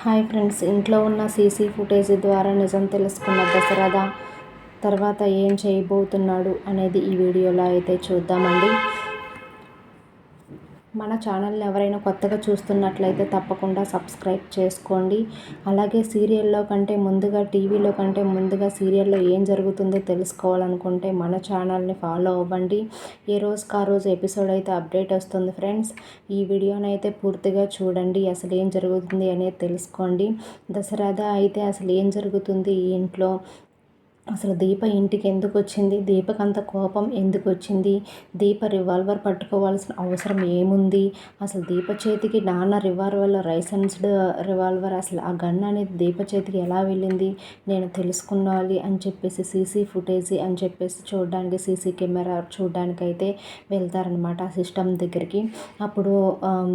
Hi friends ఇంట్లో ఉన్న CC footage ద్వారా నిజం తెలుసుకున్న దశరథ తర్వాత ఏం చేయబోతున్నాడు? అనేది ఈ వీడియోలో అయితే చూద్దామండి. మన ఛానల్ని ఎవరైనా కొత్తగా చూస్తున్నట్లయితే తప్పకుండా సబ్స్క్రైబ్ చేసుకోండి. అలాగే సీరియల్లో కంటే ముందుగా టీవీలో కంటే ముందుగా సీరియల్లో ఏం జరుగుతుందో తెలుసుకోవాలనుకుంటే మన ఛానల్ని ఫాలో అవ్వండి. ఏ రోజుకి ఆ రోజు ఎపిసోడ్ అయితే అప్డేట్ వస్తుంది ఫ్రెండ్స్ ఈ వీడియోని అయితే పూర్తిగా చూడండి అసలు ఏం జరుగుతుంది అనేది తెలుసుకోండి. దసరాదా అయితే అసలు ఏం జరుగుతుంది ఈ ఇంట్లో అసలు దీప ఇంటికి ఎందుకు వచ్చింది? దీపక్ అంత కోపం ఎందుకు వచ్చింది? దీప రివాల్వర్ పట్టుకోవాల్సిన అవసరం ఏముంది? అసలు దీప చేతికి నాన్న రివాల్వర్లో లైసెన్స్డ్ రివాల్వర్ అసలు ఆ గన్ అనేది దీప చేతికి ఎలా వెళ్ళింది? నేను తెలుసుకున్నాలి అని చెప్పేసి సీసీ ఫుటేజ్ అని చెప్పేసి చూడడానికి సీసీ కెమెరా చూడడానికి అయితే వెళ్తారనమాట ఆ సిస్టమ్ దగ్గరికి. అప్పుడు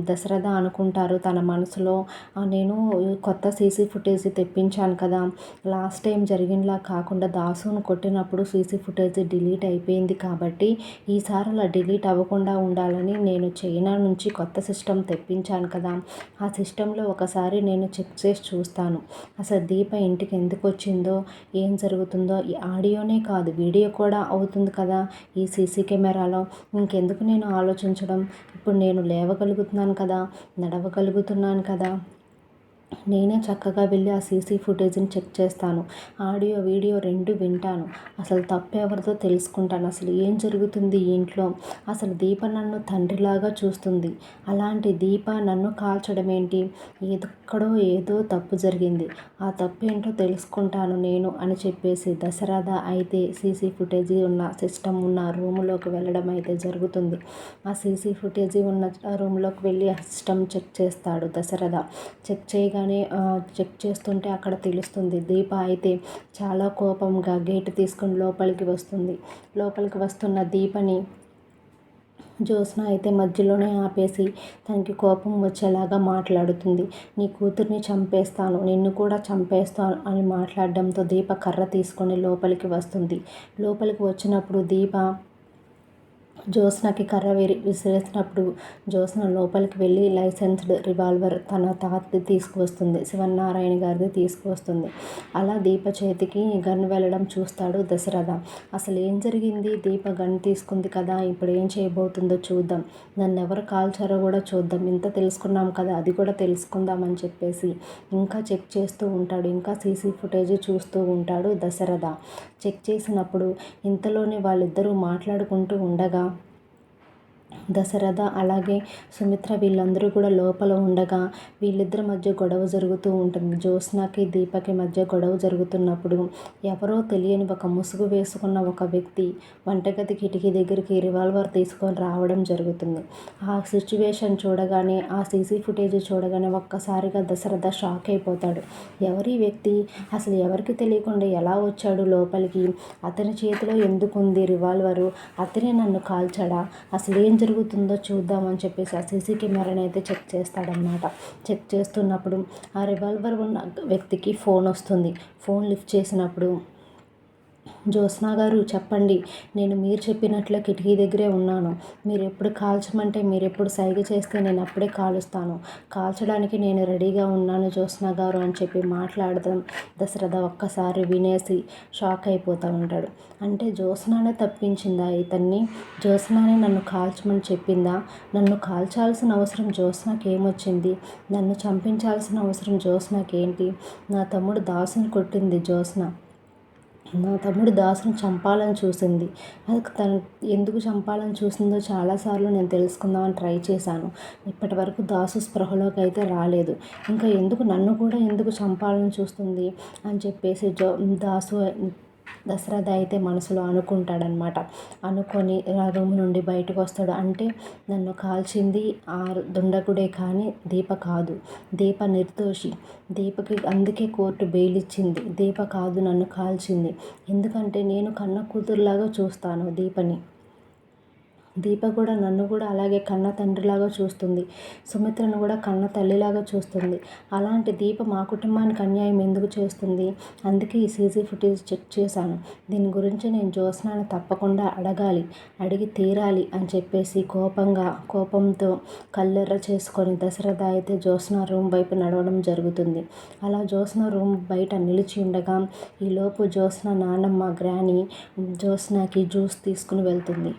దశరథ అనుకుంటారు తన మనసులో నేను కొత్త సీసీ ఫుటేజ్ తెప్పించాను కదా. లాస్ట్ టైం జరిగినలా కాకుండా దాసును కొట్టినప్పుడు సీసీ ఫుటేజ్ డిలీట్ అయిపోయింది కాబట్టి ఈసారి అలా డిలీట్ అవ్వకుండా ఉండాలని నేను చైనా నుంచి కొత్త సిస్టమ్ తెప్పించాను కదా. ఆ సిస్టంలో ఒకసారి నేను చెక్ చేసి చూస్తాను. అసలు దీప ఇంటికి ఎందుకు వచ్చిందో ఏం జరుగుతుందో ఈ ఆడియోనే కాదు వీడియో కూడా అవుతుంది కదా ఈ సీసీ కెమెరాలో. ఇంకెందుకు నేను ఆలోచించడం? ఇప్పుడు నేను లేవగలుగుతున్నాను కదా నడవగలుగుతున్నాను కదా. నేనే చక్కగా వెళ్ళి ఆ సీసీ ఫుటేజ్ని చెక్ చేస్తాను. ఆడియో వీడియో రెండు వింటాను. అసలు తప్పు ఎవరిదో తెలుసుకుంటాను. అసలు ఏం జరుగుతుంది ఇంట్లో? అసలు దీప నన్ను తండ్రిలాగా చూస్తుంది. అలాంటి దీప నన్ను కాల్చడం ఏంటి? ఎక్కడో ఏదో తప్పు జరిగింది. ఆ తప్పు ఏంటో తెలుసుకుంటాను నేను అని చెప్పేసి దశరథ అయితే సీసీ ఫుటేజీ ఉన్న సిస్టమ్ ఉన్న రూమ్లోకి వెళ్ళడం అయితే జరుగుతుంది. ఆ సీసీ ఫుటేజీ ఉన్న రూమ్లోకి వెళ్ళి ఆ సిస్టమ్ చెక్ చేస్తాడు దసరథ చెక్ చేయగా అనే చెక్ చేస్తుంటే అక్కడ తెలుస్తుంది. దీప అయితే చాలా కోపంగా గేటు తీసుకుని లోపలికి వస్తుంది. లోపలికి వస్తున్న దీపని జ్యోత్స్న అయితే మధ్యలోనే ఆపేసి తనకి కోపం వచ్చేలాగా మాట్లాడుతుంది. నీ కూతుర్ని చంపేస్తాను నిన్ను కూడా చంపేస్తాను అని మాట్లాడడంతో దీప కర్ర తీసుకొని లోపలికి వస్తుంది. లోపలికి వచ్చినప్పుడు దీప జ్యోత్స్నకి కర్ర విరి విసిరేసినప్పుడు జ్యోత్స్న లోపలికి వెళ్ళి లైసెన్స్డ్ రివాల్వర్ తన తాతది తీసుకువస్తుంది. శివనారాయణ గారిది తీసుకువస్తుంది. అలా దీప చేతికి గన్ వెళ్ళడం చూస్తాడు దశరథ. అసలు ఏం జరిగింది? దీప గన్ తీసుకుంది కదా ఇప్పుడు ఏం చేయబోతుందో చూద్దాం. నన్ను ఎవరు కాల్చారో కూడా చూద్దాం. ఇంత తెలుసుకున్నాం కదా అది కూడా తెలుసుకుందామని చెప్పేసి ఇంకా చెక్ చేస్తూ ఉంటాడు. ఇంకా సీసీ ఫుటేజ్ చూస్తూ ఉంటాడు దశరథ. చెక్ చేసినప్పుడు ఇంతలోనే వాళ్ళిద్దరూ మాట్లాడుకుంటూ ఉండగా దశరథ అలాగే సుమిత్ర వీళ్ళందరూ కూడా లోపల ఉండగా వీళ్ళిద్దరి మధ్య గొడవ జరుగుతూ ఉంటుంది. జ్యోత్స్నకి దీపకి మధ్య గొడవ జరుగుతున్నప్పుడు ఎవరో తెలియని ఒక ముసుగు వేసుకున్న ఒక వ్యక్తి వంటగది కిటికీ దగ్గరికి రివాల్వర్ తీసుకొని రావడం జరుగుతుంది. ఆ సిచ్యువేషన్ చూడగానే ఆ సీసీ ఫుటేజ్ చూడగానే ఒక్కసారిగా దశరథ షాక్ అయిపోతాడు. ఎవరి వ్యక్తి? అసలు ఎవరికి తెలియకుండా ఎలా వచ్చాడు లోపలికి? అతని చేతిలో ఎందుకుంది రివాల్వరు? అతనే నన్ను కాల్చాడా? అసలు ఏం జరుగుతుందో చూద్దామని చెప్పేసి ఆ సీసీ కెమెరాని అయితే చెక్ చేస్తాడనమాట చెక్ చేస్తున్నప్పుడు ఆ రివాల్వర్ ఉన్న వ్యక్తికి ఫోన్ వస్తుంది. ఫోన్ లిఫ్ట్ చేసినప్పుడు జ్యోత్స్న గారు చెప్పండి. నేను మీరు చెప్పినట్లు కిటికీ దగ్గరే ఉన్నాను. మీరు ఎప్పుడు కాల్చమంటే మీరు ఎప్పుడు సైగ చేస్తే నేను అప్పుడే కాలుస్తాను. కాల్చడానికి నేను రెడీగా ఉన్నాను జ్యోత్స్న గారు అని చెప్పి మాట్లాడదాం దశరథ ఒక్కసారి వినేసి షాక్ అయిపోతూ ఉంటాడు. అంటే జ్యోత్స్నానే తప్పించిందా ఇతన్ని? జ్యోత్స్నానే నన్ను కాల్చమని చెప్పిందా? నన్ను కాల్చాల్సిన అవసరం జ్యోత్స్నాకి ఏమొచ్చింది నన్ను చంపించాల్సిన అవసరం జ్యోత్స్నకి ఏంటి నా తమ్ముడు దాసుని కొట్టింది జ్యోత్స్న. నా తమ్ముడు దాసుని చంపాలని చూసింది. అది తను ఎందుకు చంపాలని చూసిందో చాలాసార్లు నేను తెలుసుకుందామని ట్రై చేశాను. ఇప్పటి వరకు దాసు స్పృహలోకి అయితే రాలేదు. ఇంకా ఎందుకు నన్ను కూడా ఎందుకు చంపాలని చూస్తుంది? అని చెప్పేసి జో దాసు దశరథ అయితే మనసులో అనుకుంటాడనమాట. అనుకొని ఆ రూమ్ నుండి బయటకు వస్తాడు. అంటే నన్ను కాల్చింది ఆ దుండగుడే కానీ దీప కాదు. దీప నిర్దోషి. దీపకి అందుకే కోర్టు బెయిల్ ఇచ్చింది దీప కాదు నన్ను కాల్చింది. ఎందుకంటే నేను కన్న కూతురులాగా చూస్తాను దీపని. దీప కూడా నన్ను కూడా అలాగే కన్న తండ్రిలాగా చూస్తుంది. సుమిత్రను కూడా కన్న తల్లిలాగా చూస్తుంది. అలాంటి దీప మా కుటుంబానికి అన్యాయం ఎందుకు చేస్తుంది? అందుకే ఈ సీసీ ఫుటేజ్ చెక్ చేశాను. దీని గురించి నేను జ్యోత్స్నాను తప్పకుండా అడగాలి అడిగి తీరాలి అని చెప్పేసి కోపంగా కోపంతో కల్లెర్ర చేసుకొని దశరథ అయితే జ్యోత్స్న రూమ్ వైపు నడవడం జరుగుతుంది. అలా జ్యోత్స్న రూమ్ బయట నిలిచి ఉండగా ఈలోపు జ్యోత్స్న నానమ్మ గ్రాని జ్యోత్స్నకి జ్యూస్ తీసుకుని వెళ్తుంది.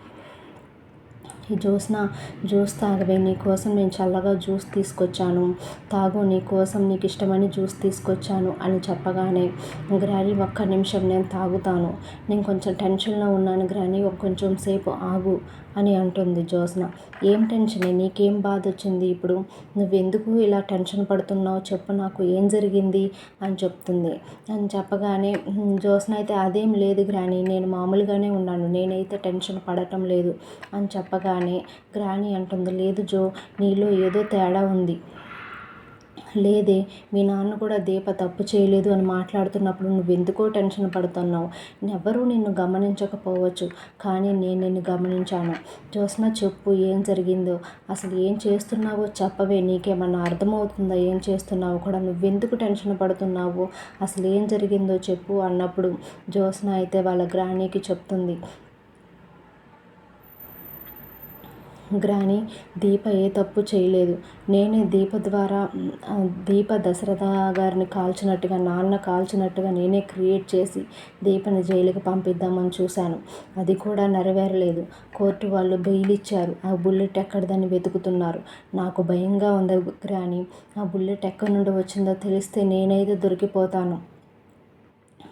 ఈ జ్యూస్న జ్యూస్ తాగవే నీకోసం నేను చల్లగా జ్యూస్ తీసుకొచ్చాను. తాగు నీకోసం నీకు ఇష్టమని జ్యూస్ తీసుకొచ్చాను అని చెప్పగానే గ్రాని ఒక్క నిమిషం నేను తాగుతాను. నేను కొంచెం టెన్షన్లో ఉన్నాను గ్రాని ఒక కొంచెం సేపు ఆగు అని అంటుంది జ్యోత్స్న ఏం టెన్షన్? నీకేం బాధ వచ్చింది ఇప్పుడు? నువ్వెందుకు ఇలా టెన్షన్ పడుతున్నావు? చెప్పు నాకు ఏం జరిగింది? అని చెప్తుంది. అని చెప్పగానే జ్యోత్స్న అయితే అదేం లేదు గ్రాని నేను మామూలుగానే ఉన్నాను. నేనైతే టెన్షన్ పడటం లేదు అని చెప్పగానే గ్రాని అంటుంది. లేదు జో నీలో ఏదో తేడా ఉంది. లేదే మీ నాన్న కూడా దీప తప్పు చేయలేదు అని మాట్లాడుతున్నప్పుడు నువ్వు ఎందుకో టెన్షన్ పడుతున్నావు? ఎవరూ నిన్ను గమనించకపోవచ్చు కానీ నేను నిన్ను గమనించాను. జ్యోత్స్న చెప్పు ఏం జరిగిందో? అసలు ఏం చేస్తున్నావో చెప్పవే నీకేమన్నా అర్థమవుతుందా? ఏం చేస్తున్నావు కూడా? నువ్వెందుకు టెన్షన్ పడుతున్నావు? అసలు ఏం జరిగిందో చెప్పు అన్నప్పుడు జ్యోత్స్న అయితే వాళ్ళ గ్రాణికి చెప్తుంది. గ్రాని దీప ఏ తప్పు చేయలేదు. నేనే దీప ద్వారా దీప దశరథ గారిని కాల్చినట్టుగా నాన్న కాల్చినట్టుగా నేనే క్రియేట్ చేసి దీపని జైలుకి పంపిద్దామని చూశాను. అది కూడా నెరవేరలేదు. కోర్టు వాళ్ళు బెయిల్ ఇచ్చారు. ఆ బుల్లెట్ ఎక్కడిదని వెతుకుతున్నారు. నాకు భయంగా ఉంది గ్రాని. ఆ బుల్లెట్ ఎక్కడి నుండి వచ్చిందో తెలిస్తే నేనైతే దొరికిపోతాను.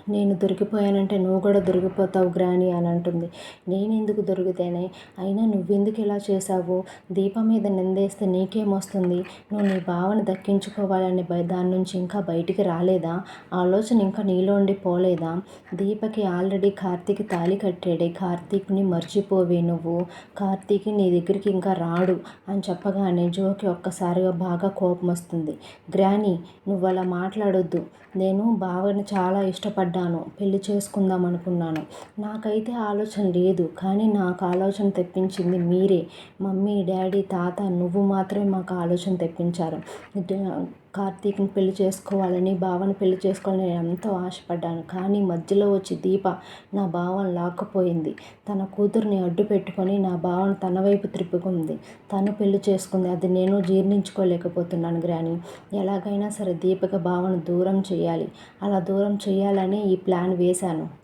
నేను దొరికిపోయానంటే నువ్వు కూడా దొరికిపోతావు గ్రాని అని అంటుంది. నేను ఎందుకు దొరికితేనే? అయినా నువ్వెందుకు ఇలా చేసావు దీపం మీద నిందేస్తే నీకేమొస్తుంది? నువ్వు నీ భావన దక్కించుకోవాలని దాని నుంచి ఇంకా బయటికి రాలేదా? ఆలోచన ఇంకా నీలో ఉండి పోలేదా? దీపకి ఆల్రెడీ కార్తీక్ తాళి కట్టాడే. కార్తీక్ని మర్చిపోవే నువ్వు. కార్తీక్ నీ దగ్గరికి ఇంకా రాడు అని చెప్పగానే జోకి ఒక్కసారిగా బాగా కోపం వస్తుంది గ్రాని నువ్వు అలా మాట్లాడొద్దు. నేను బావని చాలా ఇష్టపడ్డాను పెళ్ళి చేసుకుందాం అనుకున్నాను. నాకైతే ఆలోచన లేదు కానీ నాకు ఆలోచన తెప్పించింది మీరే. మమ్మీ డాడీ తాత నువ్వు మాత్రమే మాకు ఆలోచన తెప్పించారు. కార్తీక్ని పెళ్ళి చేసుకోవాలని బావని పెళ్ళి చేసుకోవాలని నేను ఎంతో ఆశపడ్డాను. కానీ మధ్యలో వచ్చి దీప నా భావన లాక్కపోయింది. తన కూతుర్ని అడ్డు పెట్టుకొని నా భావన తన వైపు త్రిప్పుకుంది తను పెళ్ళి చేసుకుంది. అది నేను జీర్ణించుకోలేకపోతున్నాను గ్రాని. ఎలాగైనా సరే దీపక భావన దూరం చేయాలి. అలా దూరం చేయాలని ఈ ప్లాన్ వేశాను.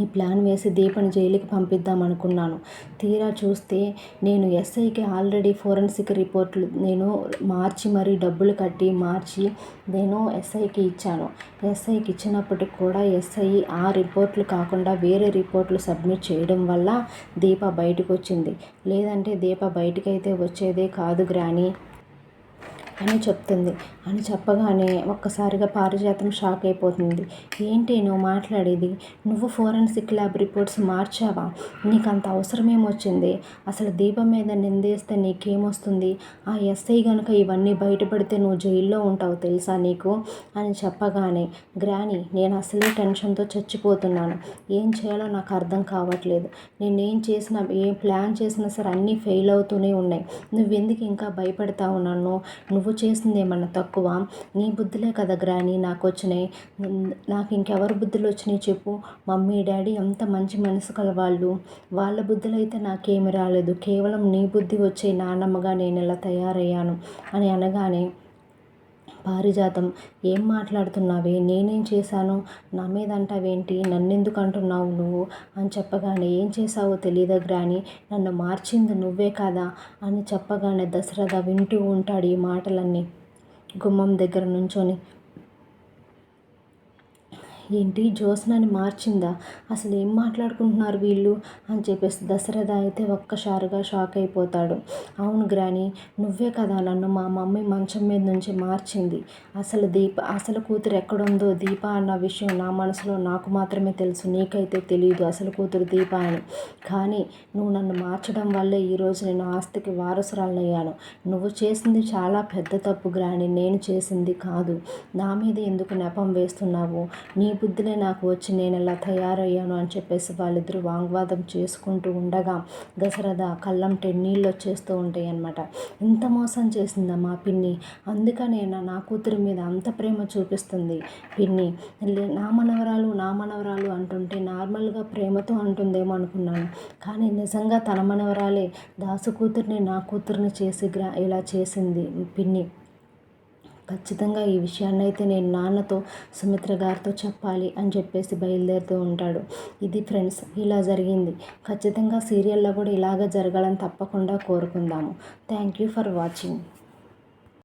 ఈ ప్లాన్ వేసి దీపని జైలుకి పంపిద్దాం అనుకున్నాను. తీరా చూస్తే నేను ఎస్ఐకి ఆల్రెడీ ఫోరెన్సిక్ రిపోర్ట్లు నేను మార్చి మరీ డబ్బులు కట్టి మార్చి నేను ఎస్ఐకి ఇచ్చాను. ఎస్ఐకి ఇచ్చినప్పటికి కూడా ఎస్ఐ ఆ రిపోర్ట్లు కాకుండా వేరే రిపోర్ట్లు సబ్మిట్ చేయడం వల్ల దీప బయటకు వచ్చింది లేదంటే దీప బయటకైతే వచ్చేదే కాదు గ్రాని. అని చెప్తుంది. అని చెప్పగానే ఒక్కసారిగా పారిజాతం షాక్ అయిపోతుంది. ఏంటి నువ్వు మాట్లాడేది? నువ్వు ఫోరెన్సిక్ ల్యాబ్ రిపోర్ట్స్ మార్చావా? నీకు అంత అవసరం ఏమొచ్చింది అసలు దీపం మీద నిందేస్తే నీకేమొస్తుంది ఆ ఎస్ఐ కనుక ఇవన్నీ బయటపడితే నువ్వు జైల్లో ఉంటావు తెలుసా నీకు? అని చెప్పగానే గ్రాని నేను అసలే టెన్షన్తో చచ్చిపోతున్నాను. ఏం చేయాలో నాకు అర్థం కావట్లేదు. నేను ఏం చేసినా ఏం ప్లాన్ చేసినా సరే అన్నీ ఫెయిల్ అవుతూనే ఉన్నాయి. నువ్వెందుకు ఇంకా భయపడతావు నన్ను నువ్వు నువ్వు చేసింది ఏమన్నా తక్కువ? నీ బుద్ధులే కదా గ్రాని నాకు వచ్చినాయి నాకు ఇంకెవరి బుద్ధులు వచ్చినాయి చెప్పు. మమ్మీ డాడీ ఎంత మంచి మనసు కల వాళ్ళు వాళ్ళ బుద్ధులు అయితే నాకేమి రాలేదు. కేవలం నీ బుద్ధి వచ్చే నానమ్మగా నేను ఇలా తయారయ్యాను? అని అనగానే పారిజాతం. ఏం మాట్లాడుతున్నావే? నేనేం చేశాను? నా మీద అంటావేంటి నన్నెందుకు అంటున్నావు నువ్వు? అని చెప్పగానే ఏం చేశావో తెలియదా గ్రాని? నన్ను మార్చింది నువ్వే కదా? అని చెప్పగానే దశరథ వింటూ ఉంటాడు ఈ మాటలన్నీ గుమ్మం దగ్గర నుంచొని. ఏంటి? జ్యోత్స్నాని మార్చిందా? అసలు ఏం మాట్లాడుకుంటున్నారు వీళ్ళు? అని చెప్పేసి దశరథ అయితే ఒక్కసారిగా షాక్ అయిపోతాడు. అవును గ్రాని నువ్వే కదా నన్ను మా మమ్మీ మంచం మీద నుంచి మార్చింది. అసలు దీప అసలు కూతురు ఎక్కడుందో దీప అన్న విషయం నా మనసులో నాకు మాత్రమే తెలుసు. నీకైతే తెలియదు అసలు కూతురు దీప అని. కానీ నువ్వు నన్ను మార్చడం వల్లే ఈరోజు నేను ఆస్తికి వారసురాలయ్యాను. నువ్వు చేసింది చాలా పెద్ద తప్పు గ్రాని. నేను చేసింది కాదు. నా మీద ఎందుకు నెపం వేస్తున్నావు? నీ బుద్ధులే నాకు వచ్చి నేను ఎలా తయారయ్యాను అని చెప్పేసి వాళ్ళిద్దరూ వాగ్వాదం చేసుకుంటూ ఉండగా దశరథ కళ్ళంటే నీళ్ళు వచ్చేస్తూ ఉంటాయి అన్నమాట. ఇంత మోసం చేసిందా మా పిన్ని? అందుకనే నా కూతురి మీద అంత ప్రేమ చూపిస్తుంది. పిన్ని నా మనవరాలు నా మనవరాలు అంటుంటే నార్మల్గా ప్రేమతో అంటుందేమో అనుకున్నాను. కానీ నిజంగా తన మనవరాలే దాసు కూతుర్ని నా కూతుర్ని చేసి గ్రా ఇలా చేసింది పిన్ని. ఖచ్చితంగా ఈ విషయాన్ని అయితే నేను నాన్నతో సుమిత్ర గారితో చెప్పాలి అని చెప్పేసి బయలుదేరుతూ ఉంటాడు. ఇది ఫ్రెండ్స్ ఇలా జరిగింది. ఖచ్చితంగా సీరియల్లో కూడా ఇలాగ జరగాలని తప్పకుండా కోరుకుందాము. Thank you for watching.